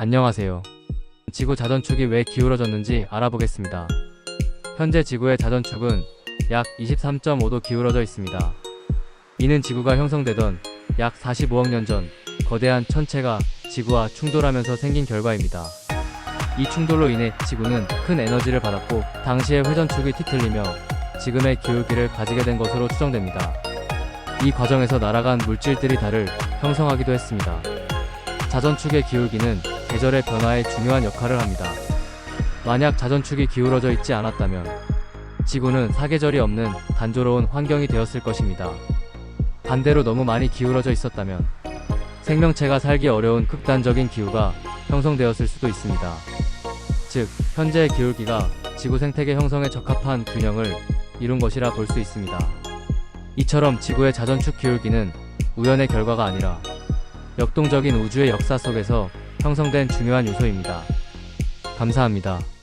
안녕하세요. 지구 자전축이 왜 기울어졌는지 알아보겠습니다. 현재 지구의 자전축은 약 23.5도 기울어져 있습니다. 이는 지구가 형성되던 약 45억 년 전 거대한 천체가 지구와 충돌하면서 생긴 결과입니다. 이 충돌로 인해 지구는 큰 에너지를 받았고 당시의 회전축이 뒤틀리며 지금의 기울기를 가지게 된 것으로 추정됩니다. 이 과정에서 날아간 물질들이 달을 형성하기도 했습니다. 자전축의 기울기는 계절의 변화에 중요한 역할을 합니다. 만약 자전축이 기울어져 있지 않았다면 지구는 사계절이 없는 단조로운 환경이 되었을 것입니다. 반대로 너무 많이 기울어져 있었다면 생명체가 살기 어려운 극단적인 기후가 형성되었을 수도 있습니다. 즉, 현재의 기울기가 지구 생태계 형성에 적합한 균형을 이룬 것이라 볼 수 있습니다. 이처럼 지구의 자전축 기울기는 우연의 결과가 아니라 역동적인 우주의 역사 속에서 형성된 중요한 요소입니다. 감사합니다.